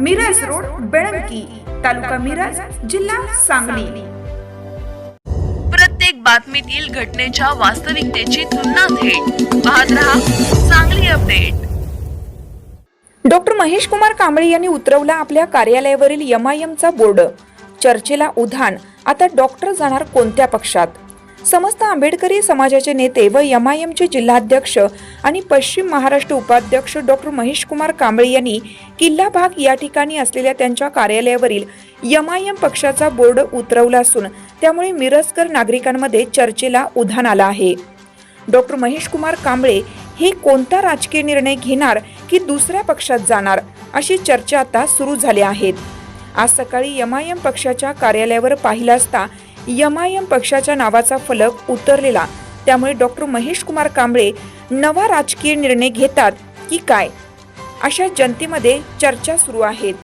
Miraj road Belanki तालुका मिरज जिल्हा सांगली. प्रत्येक बातमीतील घटनेच्या वास्तविकतेची तुलना थेट. पाहत रहा चांगली अपडेट. डॉक्टर महेश कुमार कांबळे यांनी उतरवला आपल्या कार्यालयावरील एमआयएमचा बोर्ड. चर्चेला उधाण. आता डॉक्टर जाणार कोणत्या पक्षात? समस्त आंबेडकरी समाजाचे नेते व यम आय एमचे जिल्हाध्यक्ष आणि पश्चिम महाराष्ट्र उपाध्यक्ष डॉक्टर महेश कुमार कांबळे यांनी किल्ला भाग या ठिकाणी असलेल्या त्यांच्या कार्यालयावरील यम आय एम पक्षाचा बोर्ड उतरवला असून त्यामुळे मिरजकर नागरिकांमध्ये चर्चेला उधाण आलं आहे. डॉक्टर महेश कुमार कांबळे हे कोणता राजकीय निर्णय घेणार की दुसऱ्या पक्षात जाणार अशी चर्चा आता सुरू झाली आहेत आज सकाळी यम आय एम पक्षाच्या कार्यालयावर पाहिलं असता यमायम पक्षाच्या नावाचा फलक उतरलेला. त्यामुळे डॉक्टर महेश कुमार कांबळे नवा राजकीय निर्णय घेतात की काय? अशा जनतेमध्ये चर्चा सुरू आहेत.